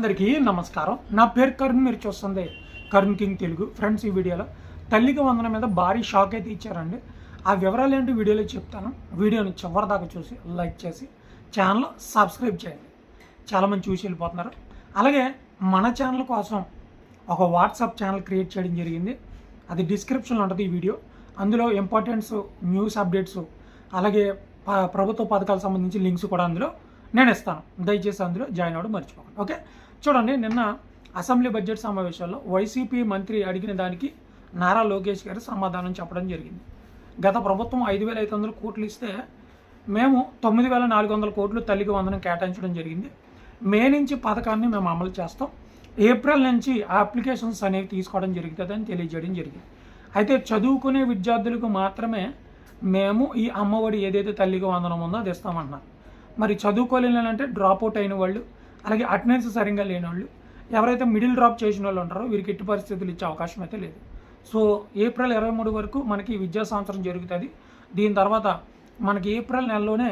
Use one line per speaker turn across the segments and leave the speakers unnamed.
అందరికీ నమస్కారం. నా పేరు కరుణ్ మీరు చూస్తుంది కరుణ్ కింగ్ తెలుగు. ఫ్రెండ్స్ ఈ వీడియోలో తల్లికి వందన మీద భారీ షాక్ అయితే ఇచ్చారండి. ఆ వివరాలు ఏంటి వీడియోలో చెప్తాను. వీడియోని చివరి దాకా చూసి లైక్ చేసి ఛానల్ సబ్స్క్రైబ్ చేయండి. చాలామంది చూసి వెళ్ళిపోతున్నారు. అలాగే మన ఛానల్ కోసం ఒక వాట్సాప్ ఛానల్ క్రియేట్ చేయడం జరిగింది. అది డిస్క్రిప్షన్లో ఉంటుంది ఈ వీడియో. అందులో ఇంపార్టెంట్స్ న్యూస్ అప్డేట్స్ అలాగే ప- ప్రభుత్వ పథకాలకు సంబంధించి లింక్స్ కూడా అందులో నేను ఇస్తాను దయచేసి అందులో జాయిన్ అవ్వడం మర్చిపోకండి. ఓకే? చూడండి నిన్న అసెంబ్లీ బడ్జెట్ సమావేశాల్లో వైసీపీ మంత్రి అడిగిన దానికి నారా లోకేష్ గారు సమాధానం చెప్పడం జరిగింది. గత ప్రభుత్వం ఐదు వేల ఐదు వందల కోట్లు ఇస్తే మేము తొమ్మిది వేల నాలుగు వందల కోట్లు తల్లికి వందనం కేటాయించడం జరిగింది. మే నుంచి పథకాన్ని మేము అమలు చేస్తాం. ఏప్రిల్ నుంచి ఆ అప్లికేషన్స్ అనేవి తీసుకోవడం జరుగుతుందని తెలియజేయడం జరిగింది. అయితే చదువుకునే విద్యార్థులకు మాత్రమే మేము ఈ అమ్మఒడి ఏదైతే తల్లికి వందనం ఉందో అది ఇస్తామన్నారు మరి చదువుకోలేని అంటే డ్రాప్ అవుట్ అయిన వాళ్ళు అలాగే అటెండెన్స్ సరిగ్గా లేని వాళ్ళు ఎవరైతే మిడిల్ డ్రాప్ చేసిన వాళ్ళు ఉంటారో వీరికి ఎట్టి పరిస్థితులు ఇచ్చే అవకాశం అయితే లేదు. సో ఏప్రిల్ ఇరవై మూడు వరకు మనకి విద్యా సంవత్సరం జరుగుతుంది. దీని తర్వాత మనకి ఏప్రిల్ నెలలోనే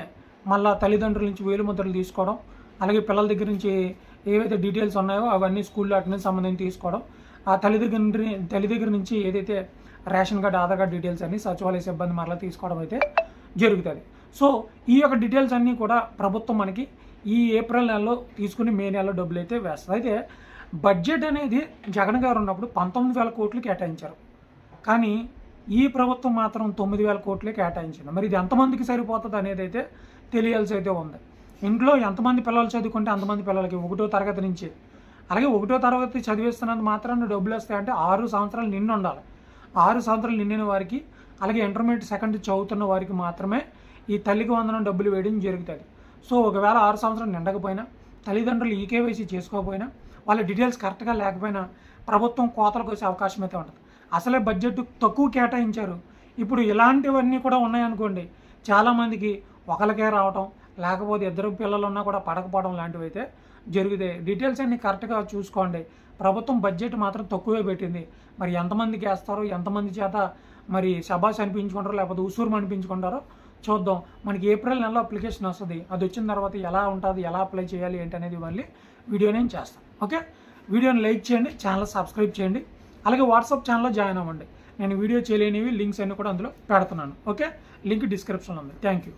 మళ్ళా తల్లిదండ్రుల నుంచి వేలు ముద్రలు తీసుకోవడం అలాగే పిల్లల దగ్గర నుంచి ఏవైతే డీటెయిల్స్ ఉన్నాయో అవన్నీ స్కూల్లో అటెండెన్స్ సంబంధించి తీసుకోవడం ఆ తల్లి దగ్గర నుండి తల్లి దగ్గర నుంచి ఏదైతే ration card Aadhaar card details అన్ని సచివాలయ సిబ్బంది మరలా తీసుకోవడం అయితే జరుగుతుంది. సో ఈ యొక్క డీటెయిల్స్ అన్నీ కూడా ప్రభుత్వం మనకి ఈ ఏప్రిల్ నెలలో తీసుకుని మే నెలలో డబ్బులు అయితే వేస్తుంది అయితే బడ్జెట్ అనేది జగన్ గారు ఉన్నప్పుడు పంతొమ్మిది వేల కోట్లు కేటాయించారు. కానీ ఈ ప్రభుత్వం మాత్రం తొమ్మిది వేల కోట్లే కేటాయించింది. మరి ఇది ఎంతమందికి సరిపోతుంది అనేది అయితే తెలియాల్సి అయితే ఉంది. ఇంట్లో ఎంతమంది పిల్లలు చదువుకుంటే అంతమంది పిల్లలకి ఒకటో తరగతి నుంచి అలాగే ఒకటో తరగతి చదివిస్తున్నంత మాత్రాన్ని డబ్బులు వస్తాయంటే ఆరు సంవత్సరాలు నిండి ఉండాలి. ఆరు సంవత్సరాలు నిండిన వారికి అలాగే ఇంటర్మీడియట్ సెకండ్ చదువుతున్న వారికి మాత్రమే ఈ తల్లికి వందనం డబ్బులు వేయడం జరుగుతుంది. సో ఒకవేళ ఆరు సంవత్సరం నిండకపోయినా తల్లిదండ్రులు ఈకేవైసీ చేసుకోకపోయినా వాళ్ళ డీటెయిల్స్ కరెక్ట్గా లేకపోయినా ప్రభుత్వం కోతలకు వచ్చే అవకాశం అయితే ఉంటుంది. అసలే బడ్జెట్ తక్కువ కేటాయించారు. ఇప్పుడు ఇలాంటివన్నీ కూడా ఉన్నాయనుకోండి చాలామందికి ఒకరికే రావటం లేకపోతే ఇద్దరు పిల్లలు ఉన్నా కూడా పడకపోవడం లాంటివి అయితే జరుగుతాయి. డీటెయిల్స్ అన్నీ కరెక్ట్గా చూసుకోండి. ప్రభుత్వం బడ్జెట్ మాత్రం తక్కువే పెట్టింది. మరి ఎంతమందికి వేస్తారో ఎంతమంది చేత మరి శబాష్ అనిపించుకుంటారో లేకపోతే ఉసూరు అనిపించుకుంటారో చూద్దాం. మనకి ఏప్రిల్ నెలలో అప్లికేషన్ వస్తుంది. అది వచ్చిన తర్వాత ఎలా ఉంటుంది ఎలా అప్లై చేయాలి ఏంటి అనేది మళ్ళీ వీడియో నేను చేస్తాను. ఓకే వీడియోని లైక్ చేయండి ఛానల్ సబ్స్క్రైబ్ చేయండి. అలాగే వాట్సాప్ ఛానల్లో జాయిన్ అవ్వండి. నేను వీడియో చేయలేనివి లింక్స్ అన్నీ కూడా అందులో పెడుతున్నాను. ఓకే లింక్ డిస్క్రిప్షన్లో ఉంది. Thank you